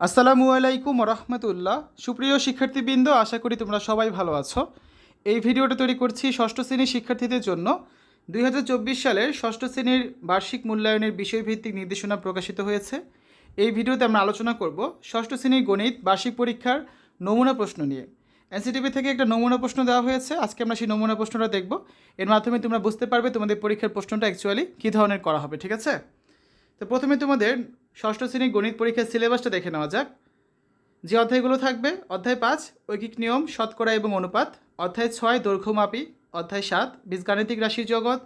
আসসালামু আলাইকুম রহমতুল্লাহ সুপ্রিয় শিক্ষার্থীবৃন্দ, আশা করি তোমরা সবাই ভালো আছো। এই ভিডিওটা তৈরি করছি ষষ্ঠ শ্রেণির শিক্ষার্থীদের জন্য। দুই হাজার চব্বিশ সালের ষষ্ঠ শ্রেণির বার্ষিক মূল্যায়নের বিষয়ভিত্তিক নির্দেশনা প্রকাশিত হয়েছে। এই ভিডিওতে আমরা আলোচনা করব ষষ্ঠ শ্রেণির গণিত, বার্ষিক পরীক্ষার নমুনা প্রশ্ন নিয়ে। এনসিটিভি থেকে একটা নমুনা প্রশ্ন দেওয়া হয়েছে। আজকে আমরা সেই নমুনা প্রশ্নটা দেখব। এর মাধ্যমে তোমরা বুঝতে পারবে তোমাদের পরীক্ষার প্রশ্নটা অ্যাকচুয়ালি কী ধরনের করা হবে, ঠিক আছে? তো প্রথমে তোমাদের ষষ্ঠ শ্রেণির গণিত পরীক্ষার সিলেবাসটা দেখে নেওয়া যাক। যে অধ্যায়গুলো থাকবে, অধ্যায় পাঁচ, ঐকিক নিয়ম, শতকরা এবং অনুপাত, অধ্যায় ছয়, দৈর্ঘ্যমাপী, অধ্যায় সাত, বীজগাণিতিক রাশির জগৎ,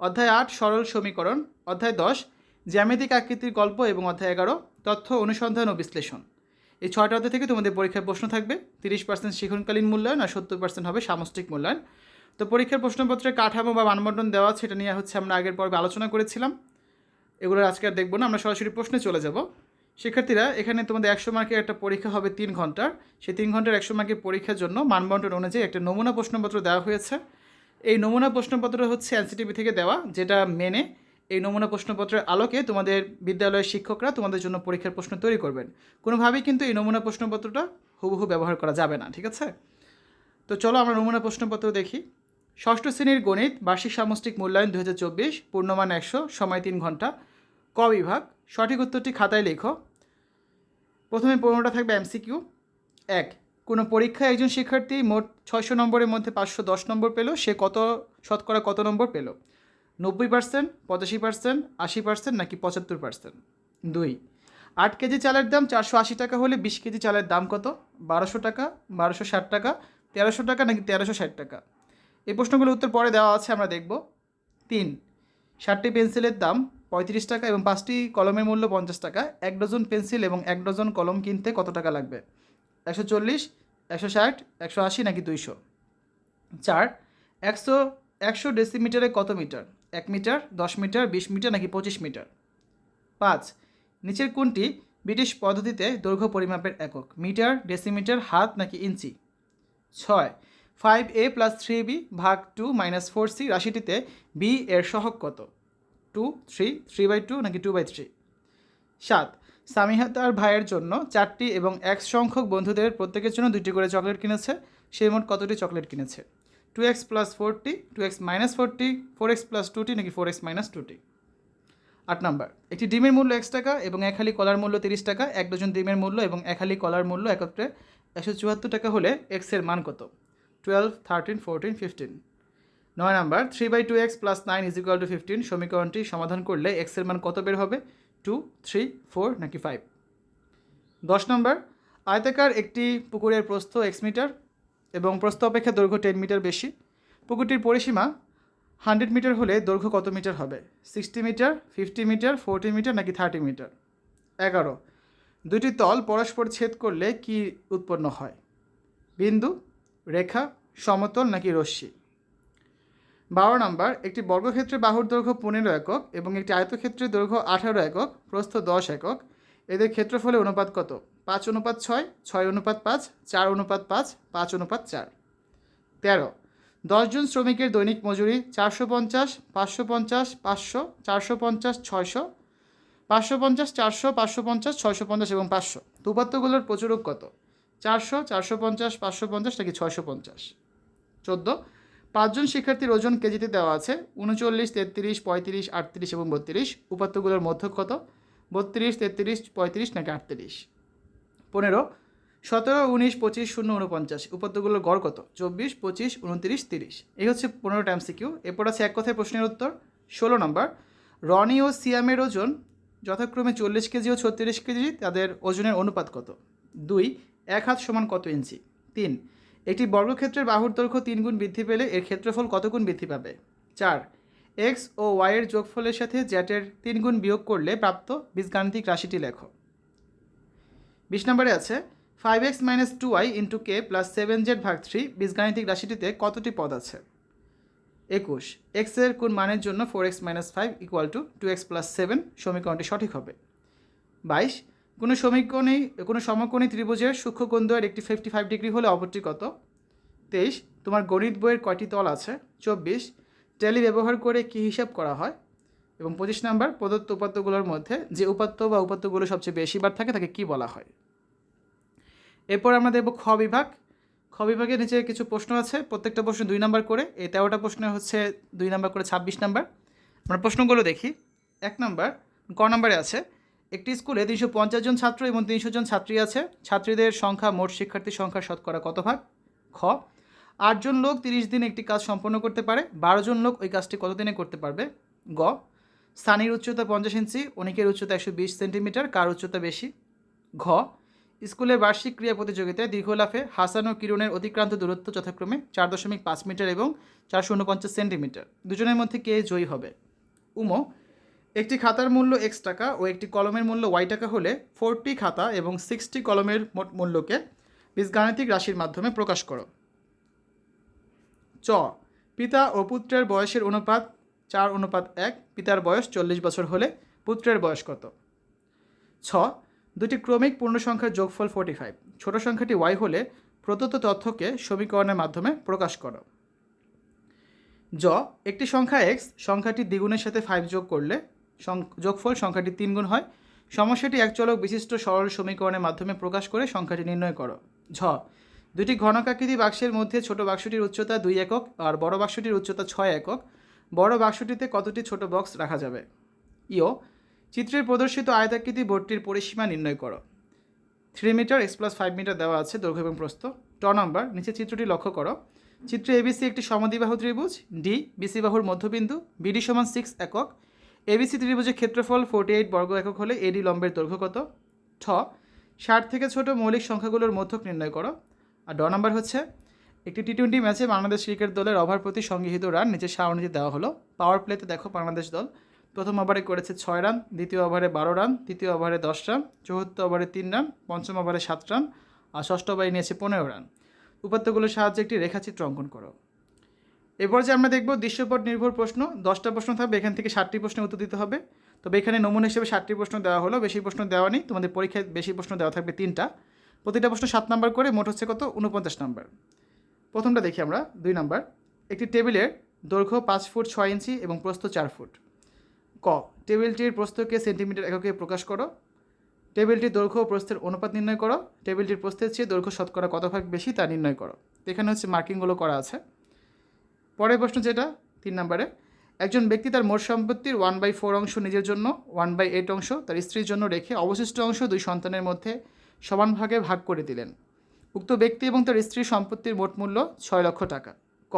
অধ্যায় আট, সরল সমীকরণ, অধ্যায় দশ, জ্যামিতিক আকৃতির গল্প এবং অধ্যায় এগারো, তথ্য অনুসন্ধান ও বিশ্লেষণ। এই ছয়টা অধ্যায় থেকে তোমাদের পরীক্ষার প্রশ্ন থাকবে। তিরিশ পার্সেন্ট শিখনকালীন মূল্যায়ন আর সত্তর পার্সেন্ট হবে সামষ্টিক মূল্যায়ন। তো পরীক্ষার প্রশ্নপত্রের কাঠামো বা মানবন্টন দেওয়া এটা নিয়ে হচ্ছে আমরা আগের পর্বে আলোচনা করেছিলাম। এগুলো আজকে আর দেখব না, আমরা সরাসরি প্রশ্নে চলে যাব। শিক্ষার্থীরা, এখানে তোমাদের একশো মার্কের একটা পরীক্ষা হবে তিন ঘণ্টার। সেই তিন ঘণ্টার একশো মার্কের পরীক্ষার জন্য মানবন্টন অনুযায়ী একটা নমুনা প্রশ্নপত্র দেওয়া হয়েছে। এই নমুনা প্রশ্নপত্র হচ্ছে এনসিটিভি থেকে দেওয়া, যেটা মেনে এই নমুনা প্রশ্নপত্রের আলোকে তোমাদের বিদ্যালয়ের শিক্ষকরা তোমাদের জন্য পরীক্ষার প্রশ্ন তৈরি করবেন। কোনোভাবেই কিন্তু এই নমুনা প্রশ্নপত্রটা হুবহু ব্যবহার করা যাবে না, ঠিক আছে? তো চলো আমরা নমুনা প্রশ্নপত্র দেখি। ষষ্ঠ শ্রেণির গণিত, বার্ষিক সামষ্টিক মূল্যায়ন দু হাজার চব্বিশ, পূর্ণমান একশো, সময় তিন ঘণ্টা। ক বিভাগ? সঠিক উত্তরটি খাতায় লেখো। প্রথমে পনেরোটা থাকবে এমসিকিউ এক, কোনো পরীক্ষায় একজন শিক্ষার্থী মোট ছয়শো নম্বরের মধ্যে পাঁচশো দশ নম্বর পেল, সে কত, শতকরা কত নম্বর পেল? নব্বই পার্সেন্ট, পঁচাশি পার্সেন্ট, আশি পার্সেন্ট নাকি পঁচাত্তর পার্সেন্ট? দুই, আট কেজি চালের দাম চারশো আশি টাকা হলে বিশ কেজি চালের দাম কত? বারোশো টাকা, বারোশো ষাট টাকা, তেরোশো টাকা নাকি তেরোশো ষাট টাকা? এই প্রশ্নগুলোর উত্তর পরে দেওয়া আছে, আমরা দেখব। তিন, ষাটটি পেন্সিলের দাম পঁয়ত্রিশ টাকা এবং পাঁচটি কলমের মূল্য পঞ্চাশ টাকা। এক ডজন পেন্সিল এবং এক ডজন কলম কিনতে কত টাকা লাগবে? একশো চল্লিশ, একশো ষাট, একশো আশি নাকি দুইশো? চার, একশো একশো ডেসিমিটারে কত মিটার? এক মিটার, দশ মিটার, বিশ মিটার নাকি পঁচিশ মিটার? পাঁচ, নিচের কোনটি ব্রিটিশ পদ্ধতিতে দৈর্ঘ্য পরিমাপের একক? মিটার, ডেসিমিটার, হাত নাকি ইঞ্চি? ছয়, five A plus three B ভাগ টু মাইনাস ফোর সি রাশিটিতে বি এর সহগ কত? Two three three by two নাকি টু বাই থ্রি সাত, সামিহা তার ভাইয়ের জন্য চারটি এবং এক সংখ্যক বন্ধুদের প্রত্যেকের জন্য দুটি করে চকলেট কিনেছে। সে মোট কতটি চকলেট কিনেছে? Two X plus forty two X minus forty four X plus টুটি নাকি ফোর এক্স মাইনাস টুটি আট নম্বর, একটি ডিমের মূল্য এক্স টাকা এবং এক হালি কলার মূল্য তিরিশ টাকা, এক ডজন ডিমের মূল্য এবং এক হালি কলার মূল্য একত্রে একশো চুয়াত্তর টাকা হলে এক্সের মান কত? টুয়েলভ থার্টিন ফোরটিন ফিফটিন নয় number three by two X plus nine is equal to fifteen সমীকরণটি সমাধান করলে এক্সের মান কত বের হবে? টু থ্রি ফোর নাকি ফাইভ দশ নম্বর, আয়তাকার একটি পুকুরের প্রস্থ এক্স মিটার এবং প্রস্থ অপেক্ষা দৈর্ঘ্য টেন মিটার বেশি। পুকুরটির পরিসীমা হান্ড্রেড মিটার হলে দৈর্ঘ্য কত মিটার হবে? Sixty metre fifty metre forty metre নাকি থার্টি মিটার এগারো দুটি তল পরস্পর ছেদ করলে কি উৎপন্ন হয়? বিন্দু, রেখা, সমতল, নাকি রশ্মি? বারো নম্বর, একটি বর্গক্ষেত্রে বাহুর দৈর্ঘ্য পনেরো একক এবং একটি আয়তক্ষেত্রের দৈর্ঘ্য আঠারো একক, প্রস্থ দশ একক। এদের ক্ষেত্রফলে অনুপাত কত? পাঁচ অনুপাত ছয় ছয় অনুপাত পাঁচ, চার অনুপাত পাঁচ পাঁচ অনুপাত চার। তেরো দশজন শ্রমিকের দৈনিক মজুরি চারশো পঞ্চাশ, পাঁচশো পঞ্চাশ, পাঁচশো, চারশো পঞ্চাশ, ছয়শো, পাঁচশো পঞ্চাশ, চারশো, পাঁচশো পঞ্চাশ, ছয়শো পঞ্চাশ এবং পাঁচশো। দুপাত্তগুলোর প্রচুরক কত? চারশো চারশো পঞ্চাশ, পাঁচশো পঞ্চাশ নাকি ছয়শো পঞ্চাশ? চোদ্দ পাঁচজন শিক্ষার্থীর ওজন কেজিতে দেওয়া আছে। উনচল্লিশ, তেত্রিশ, পঁয়ত্রিশ, আটত্রিশ এবং বত্রিশ। উপাত্তগুলোর মধ্য কত? বত্রিশ, তেত্রিশ, পঁয়ত্রিশ নাকি আটত্রিশ? পনেরো, সতেরো, উনিশ, পঁচিশ, শূন্য, উনপঞ্চাশ। উপাত্তগুলোর গড় কত? চব্বিশ, পঁচিশ, উনত্রিশ, তিরিশ। এই হচ্ছে পনেরো টাইম সিকিউ এরপর আছে এক কথায় প্রশ্নের উত্তর। ষোলো নম্বর, রনি ও সিয়ামের ওজন যথাক্রমে চল্লিশ কেজি ও ছত্রিশ কেজি, তাদের ওজনের অনুপাত কত? দুই, এক হাত সমান কত ইঞ্চি? তিন একটি বর্গক্ষেত্রের বাহুর দৈর্ঘ্য তিন গুণ বৃদ্ধি পেলে এর ক্ষেত্রফল কত গুণ বৃদ্ধি পাবে? চার এক্স ও ওয়াইয়ের যোগফলের সাথে জ্যাটের তিন গুণ বিয়োগ করলে প্রাপ্ত বীজগাণিতিক রাশিটি লেখো। বিশ নম্বরে আছে five X minus two Y into K plus seven Z ভাগ থ্রি বীজগাণিতিক রাশিটিতে কতটি পদ আছে? একুশ এক্সের কোন মানের জন্য four X minus five equal to two X plus seven সমীকরণটি সঠিক হবে? বাইশ কোনো সমীকরণে কোনো সমকোণী ত্রিভুজের সূক্ষ্মকোণদ্বয়ের একটি ফিফটি ফাইভ ডিগ্রি হলে অপরটি কত? তেইশ, তোমার গণিত বইয়ের কয়টি তল আছে? চব্বিশ ট্যালি ব্যবহার করে কী হিসাব করা হয়? এবং পঁচিশ নাম্বার, প্রদত্ত উপাত্তগুলোর মধ্যে যে উপাত্ত বা উপাত্তগুলো সবচেয়ে বেশি বার থাকে তাকে কী বলা হয়? এরপর আমরা দেখব খ বিভাগ। খ বিভাগের নিচে কিছু প্রশ্ন আছে, প্রত্যেকটা প্রশ্ন দুই নাম্বার করে, এই তেরোটা প্রশ্ন হচ্ছে দুই নাম্বার করে ছাব্বিশ নাম্বার। আমরা প্রশ্নগুলো দেখি। এক নাম্বার, ক নাম্বারে আছে একটি স্কুলে তিনশো পঞ্চাশ জন ছাত্র এবং তিনশো জন ছাত্রী আছে। ছাত্রীদের সংখ্যা মোট শিক্ষার্থীর সংখ্যা শতকরা কত ভাগ খ আটজন লোক তিরিশ দিন একটি কাজ সম্পন্ন করতে পারে। বারো জন লোক ওই কাজটি কতদিনে করতে পারবে? গ, স্থানীয় উচ্চতা পঞ্চাশ ইঞ্চি অনেকের উচ্চতা একশো বিশ সেন্টিমিটার, কার উচ্চতা বেশি? ঘ, স্কুলের বার্ষিক ক্রীড়া প্রতিযোগিতায় দীর্ঘ লাফে হাসান ও কিরণের অতিক্রান্ত দূরত্ব যথাক্রমে চার দশমিক পাঁচ মিটার এবং চারশো উনপঞ্চাশ সেন্টিমিটার। দুজনের মধ্যে কে জয়ী হবে? উমো একটি খাতার মূল্য এক্স টাকা ও একটি কলমের মূল্য ওয়াই টাকা হলে ফোরটি খাতা এবং সিক্সটি কলমের মোট মূল্যকে বীজগাণিতিক রাশির মাধ্যমে প্রকাশ করো। চ, পিতা ও পুত্রের বয়সের অনুপাত চার অনুপাত এক, পিতার বয়স চল্লিশ বছর হলে পুত্রের বয়স কত? ছ, দুটি ক্রমিক পূর্ণ সংখ্যার যোগফল ফোর্টি ফাইভ ছোট সংখ্যাটি ওয়াই হলে প্রদত্ত তথ্যকে সমীকরণের মাধ্যমে প্রকাশ করো। জ, একটি সংখ্যা এক্স সংখ্যাটি দ্বিগুণের সাথে ফাইভ যোগ করলে যোগফল সংখ্যাটি তিন গুণ হয়। সমস্যাটি এক চলক বিশিষ্ট সরল সমীকরণের মাধ্যমে প্রকাশ করে সংখ্যাটি নির্ণয় করো। ঝ। দুটি ঘনকাকৃতি বাক্সের মধ্যে ছোট বাক্সটির উচ্চতা দুই একক আর বড় বাক্সটির উচ্চতা ছয় একক। বড় বাক্সটিতে কতটি ছোট বক্স রাখা যাবে? ইও। চিত্রের প্রদর্শিত আয়তাকৃতি বোর্ডটির পরিসীমা নির্ণয় করো। Three metre, X plus five metre দেওয়া আছে দৈর্ঘ্য এবং প্রস্থ। ট নম্বর নিচে চিত্রটি লক্ষ্য করো। চিত্রে এবিসি একটি সমদ্বিবাহু ত্রিভুজ, ডি বিসি বাহুর মধ্যবিন্দু বিডি সমান সিক্স একক। এবিসি ত্রিভুজের ক্ষেত্রফল ফোর্টি এইট বর্গ একক হলে এডি লম্বের দৈর্ঘ্য কত? ঠ ষাট থেকে ছোট মৌলিক সংখ্যাগুলোর মধ্যক নির্ণয় করো। আর ড নাম্বার হচ্ছে, একটি টি টোয়েন্টি ম্যাচে বাংলাদেশ ক্রিকেট দলের ওভার প্রতি সংগৃহীত রান নিচে সারণীতে দেওয়া হলো। পাওয়ার প্লেতে দেখো বাংলাদেশ দল। প্রথম ওভারে করেছে ছয় রান, দ্বিতীয় ওভারে বারো রান, তৃতীয় ওভারে দশ রান, চতুর্থ ওভারে তিন রান, পঞ্চম ওভারে সাত রান, আর ষষ্ঠ ওভারে নিয়েছে পনেরো রান। উপাত্তগুলোর সাহায্যে একটি রেখাচিত্র অঙ্কন করো। এরপর যে আমরা দেখব দৃশ্যপট নির্ভর প্রশ্ন, দশটা প্রশ্ন থাকবে, এখান থেকে ষাটটি প্রশ্নের উত্তর দিতে হবে। তবে এখানে নমুনা হিসেবে ষাটটি প্রশ্ন দেওয়া হলো, বেশি প্রশ্ন দেওয়া নেই, তোমাদের পরীক্ষায় বেশি প্রশ্ন দেওয়া থাকবে তিনটা। প্রতিটা প্রশ্ন সাত নাম্বার করে, মোট হচ্ছে কত? উনপঞ্চাশ নাম্বার। প্রথমটা দেখি আমরা, দুই নাম্বার। একটি টেবিলের দৈর্ঘ্য পাঁচ ফুট ছয় ইঞ্চি এবং প্রস্থ চার ফুট। ক, টেবিলটির প্রস্থকে সেন্টিমিটার এককে প্রকাশ করো? টেবিলটির দৈর্ঘ্য ও প্রস্থের অনুপাত নির্ণয় করো। টেবিলটির প্রস্থের চেয়ে দৈর্ঘ্য শতকরা কত ভাগ বেশি তা নির্ণয় করো। এখানে হচ্ছে মার্কিংগুলো করা আছে। পরের প্রশ্ন যেটা, তিন নম্বরে, একজন ব্যক্তি তার মোট সম্পত্তির ওয়ান বাই ফোর অংশ নিজের জন্য ওয়ান বাই এইট অংশ তার স্ত্রীর জন্য রেখে অবশিষ্ট অংশ দুই সন্তানের মধ্যে সমান ভাগে ভাগ করে দিলেন। উক্ত ব্যক্তি এবং তার স্ত্রীর সম্পত্তির মোট মূল্য ছয় লক্ষ টাকা। ক,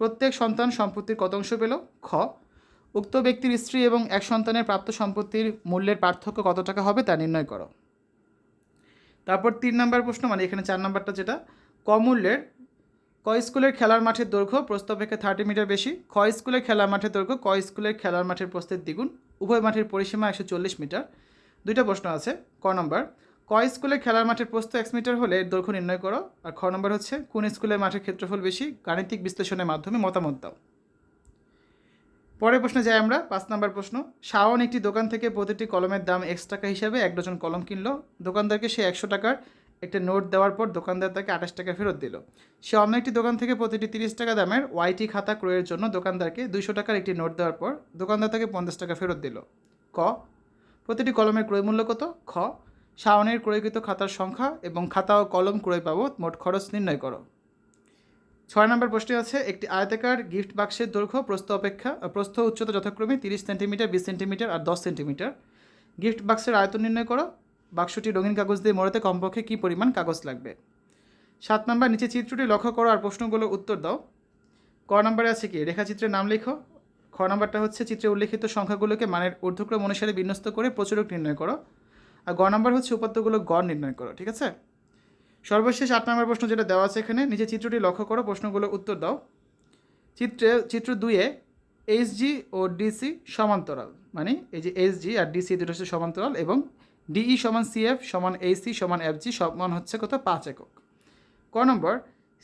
প্রত্যেক সন্তান সম্পত্তির কত অংশ পেল? খ, উক্ত ব্যক্তির স্ত্রী এবং এক সন্তানের প্রাপ্ত সম্পত্তির মূল্যের পার্থক্য কত টাকা হবে তা নির্ণয় করো। তারপর তিন নম্বর প্রশ্ন মানে এখানে চার নম্বরটা যেটা, ক মূল্যের ক স্কুলের খেলার মাঠের দৈর্ঘ্য? প্রস্থ অপেক্ষা থার্টি মিটার বেশি। খ স্কুলের খেলার মাঠের দৈর্ঘ্য? ক স্কুলের খেলার মাঠের প্রস্থের দ্বিগুণ? উভয় মাঠের পরিসীমা একশো চল্লিশ মিটার দুইটা প্রশ্ন আছে। ক নম্বর ক স্কুলের খেলার মাঠের প্রস্থ এক মিটার হলে এর দৈর্ঘ্য নির্ণয় করো? আর খ নম্বর হচ্ছে, কোন স্কুলের মাঠের ক্ষেত্রফল বেশি? গাণিতিক বিশ্লেষণের মাধ্যমে মতামত দাও। পরের প্রশ্নে যাই আমরা। পাঁচ নম্বর প্রশ্ন, শাওন একটি দোকান থেকে প্রতিটি কলমের দাম এক্স টাকা হিসাবে এক ডজন কলম কিনলো। দোকানদারকে সে একশো টাকার একটা নোট দেওয়ার পর দোকানদার তাকে আঠাশ টাকা ফেরত দিল। সে অন্য একটি দোকান থেকে প্রতিটি তিরিশ টাকা দামের ওয়াইটি খাতা ক্রয়ের জন্য দোকানদারকে দুইশো টাকার একটি নোট দেওয়ার পর দোকানদার তাকে পঞ্চাশ টাকা ফেরত দিল। ক? প্রতিটি কলমের ক্রয় মূল্য কত? খ? শাওনের ক্রয়কৃত খাতার সংখ্যা এবং খাতা ও কলম ক্রয় বাবদ মোট খরচ নির্ণয় করো। ছয় নম্বর প্রশ্নে আছে, একটি আয়তাকার গিফট বাক্সের দৈর্ঘ্য, প্রস্থ অপেক্ষা প্রস্থ উচ্চতা যথাক্রমে তিরিশ সেন্টিমিটার, বিশ সেন্টিমিটার আর দশ সেন্টিমিটার। গিফট বাক্সের আয়তন নির্ণয় করো। বাক্সটি রঙিন কাগজ দিয়ে মোড়াতে কমপক্ষে কী পরিমাণ কাগজ লাগবে? সাত নম্বর, নিচে চিত্রটি লক্ষ্য করো আর প্রশ্নগুলোর উত্তর দাও। ক নম্বরে আছে কি? রেখাচিত্রের নাম লেখো। খ নম্বরটা হচ্ছে চিত্রে উল্লেখিত সংখ্যাগুলোকে মানের ঊর্ধ্বক্রম অনুসারে বিন্যস্ত করে প্রচুরক নির্ণয় করো। আর গ নম্বর হচ্ছে উপাত্তগুলো গড় নির্ণয় করো, ঠিক আছে? সর্বশেষ আট নম্বর প্রশ্ন যেটা দেওয়া আছে এখানে, নিচে চিত্রটি লক্ষ্য করো প্রশ্নগুলোর উত্তর দাও। চিত্রে, চিত্র দুইয়ে এইচজি ও ডিসি সমান্তরাল মানে এই যে এইচজি আর ডিসি দুটো হচ্ছে সমান্তরাল এবং ডিই সমান সিএফ সমান এইচসি সমান এফজি সমান হচ্ছে কত? পাঁচ একক। ক নম্বর?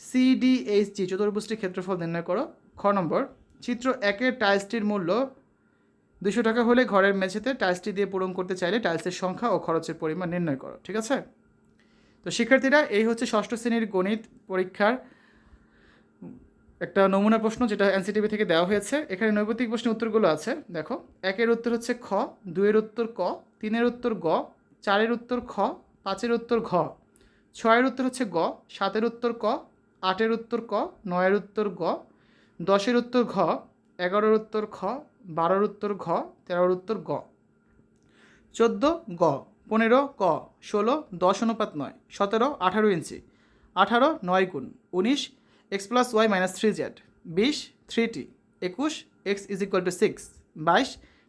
সিডিএইচজি চতুর্ভুজটির ক্ষেত্রফল নির্ণয় করো। খ নম্বর? চিত্র একের টাইলসটির মূল্য দুশো টাকা হলে ঘরের মেঝেতে টাইলসটি দিয়ে পূরণ করতে চাইলে টাইলসের সংখ্যা ও খরচের পরিমাণ নির্ণয় করো, ঠিক আছে? তো শিক্ষার্থীরা, এই হচ্ছে ষষ্ঠ শ্রেণির গণিত পরীক্ষার একটা নমুনা প্রশ্ন যেটা এনসিটিভি থেকে দেওয়া হয়েছে। এখানে নৈবতিক প্রশ্নের উত্তরগুলো আছে। দেখো, একের উত্তর হচ্ছে খ, দুইয়ের উত্তর ক, তিনের উত্তর গ চারের উত্তর খ, পাঁচের উত্তর ঘ। ছয়ের উত্তর হচ্ছে গ, সাতের উত্তর ক, আটের উত্তর ক, নয়ের উত্তর গ, দশের উত্তর ঘ, এগারোর উত্তর খ, বারোর উত্তর ঘ, তেরোর উত্তর গ। চোদ্দ, গ, পনেরো, ক, ষোলো, দশ অনুপাত নয়, সতেরো, আঠারো ইঞ্চি, আঠারো, নয় গুণ, উনিশ X plus Y minus three Z বিশ থ্রি টি একুশ X is equal to six বাইশ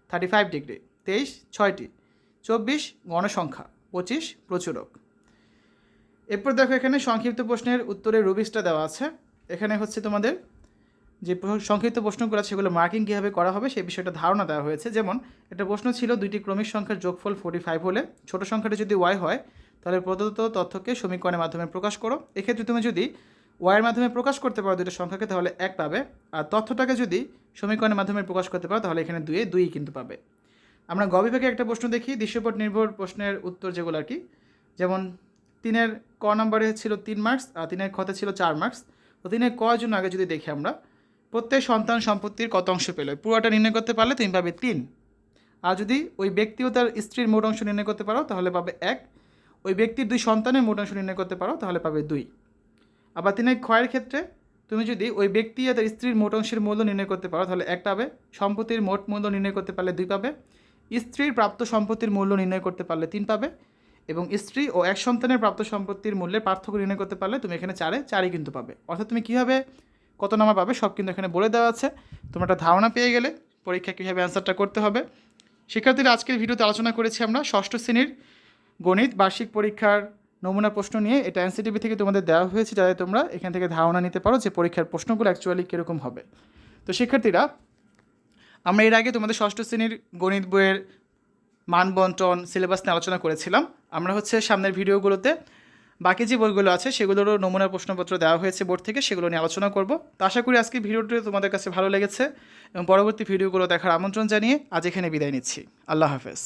থার্টি ফাইভ ডিগ্রি তেইশ ছয়টি চব্বিশ গণসংখ্যা, পঁচিশ প্রচুরক। এরপর দেখো এখানে সংক্ষিপ্ত প্রশ্নের উত্তরে রুবিসটা দেওয়া আছে। এখানে হচ্ছে তোমাদের যে সংক্ষিপ্ত প্রশ্নগুলো আছে, সেগুলো মার্কিং কীভাবে করা হবে, সেই বিষয়টা ধারণা দেওয়া হয়েছে। যেমন, একটা প্রশ্ন ছিল, দুইটি ক্রমিক সংখ্যার যোগফল ফোর্টি ফাইভ হলে ছোট সংখ্যাটা যদি ওয়াই হয়, তাহলে প্রদত্ত তথ্যকে সমীকরণের মাধ্যমে প্রকাশ করো। এক্ষেত্রে তুমি যদি ওয়াইয়ের মাধ্যমে প্রকাশ করতে পারো দুটো সংখ্যাকে, তাহলে এক পাবে। আর তথ্যটাকে যদি সমীকরণের মাধ্যমে প্রকাশ করতে পারো, তাহলে এখানে দুয়ে দুই কিন্তু পাবে। আমরা গ বিভাগে একটা প্রশ্ন দেখি, দৃশ্যপট নির্ভর প্রশ্নের উত্তর যেগুলো আর কি। যেমন, তিনের ক নম্বরে ছিল তিন মার্কস আর তিনের খতে ছিল চার মার্কস তো তিনের ক জন্য আগে যদি দেখি আমরা, প্রত্যেক সন্তান সম্পত্তির কত অংশ পেল? পুরোটা নির্ণয় করতে পারলে তুমি পাবে তিন। আর যদি ওই ব্যক্তি ও তার স্ত্রীর মোট অংশ নির্ণয় করতে পারো, তাহলে পাবে এক। ওই ব্যক্তির দুই সন্তানের মোট অংশ নির্ণয় করতে পারো, তাহলে পাবে দুই। আবার তিনের ক্ষয়ের ক্ষেত্রে তুমি যদি ওই ব্যক্তি আর তার স্ত্রীর মোট অংশের মূল্য নির্ণয় করতে পারো, তাহলে এক পাবে। সম্পত্তির মোট মূল্য নির্ণয় করতে পারলে দুই পাবে। স্ত্রীর প্রাপ্ত সম্পত্তির মূল্য নির্ণয় করতে পারলে তিন পাবে এবং স্ত্রী ও এক সন্তানের প্রাপ্ত সম্পত্তির মূল্যের পার্থক্য নির্ণয় করতে পারলে তুমি এখানে চারে, চারই কিন্তু পাবে। অর্থাৎ তুমি কীভাবে, কত নাম্বার পাবে সব কিন্তু এখানে বলে দেওয়া আছে। তোমরা একটা ধারণা পেয়ে গেলে পরীক্ষা কীভাবে অ্যান্সারটা করতে হবে। শিক্ষার্থীরা আজকের ভিডিওতে আলোচনা করেছি আমরা ষষ্ঠ শ্রেণির গণিত বার্ষিক পরীক্ষার নমুনা প্রশ্ন নিয়ে। এটা এনসিটিভি থেকে তোমাদের দেওয়া হয়েছে, যাতে তোমরা এখান থেকে ধারণা নিতে পারো যে পরীক্ষার প্রশ্নগুলো অ্যাকচুয়ালি কীরকম হবে। তো শিক্ষার্থীরা আমরা এর আগে তোমাদের ষষ্ঠ শ্রেণির গণিত বইয়ের মান বন্টন সিলেবাস নিয়ে আলোচনা করেছিলাম। আমরা হচ্ছে সামনের ভিডিওগুলোতে বাকি যে বইগুলো আছে, সেগুলোরও নমুনা প্রশ্নপত্র দেওয়া হয়েছে বোর্ড থেকে, সেগুলো নিয়ে আলোচনা করব। তো আশা করি আজকে ভিডিওটি তোমাদের কাছে ভালো লেগেছে এবং পরবর্তী ভিডিওগুলো দেখার আমন্ত্রণ জানিয়ে আজ এখানে বিদায় নিচ্ছি। আল্লাহ হাফেজ।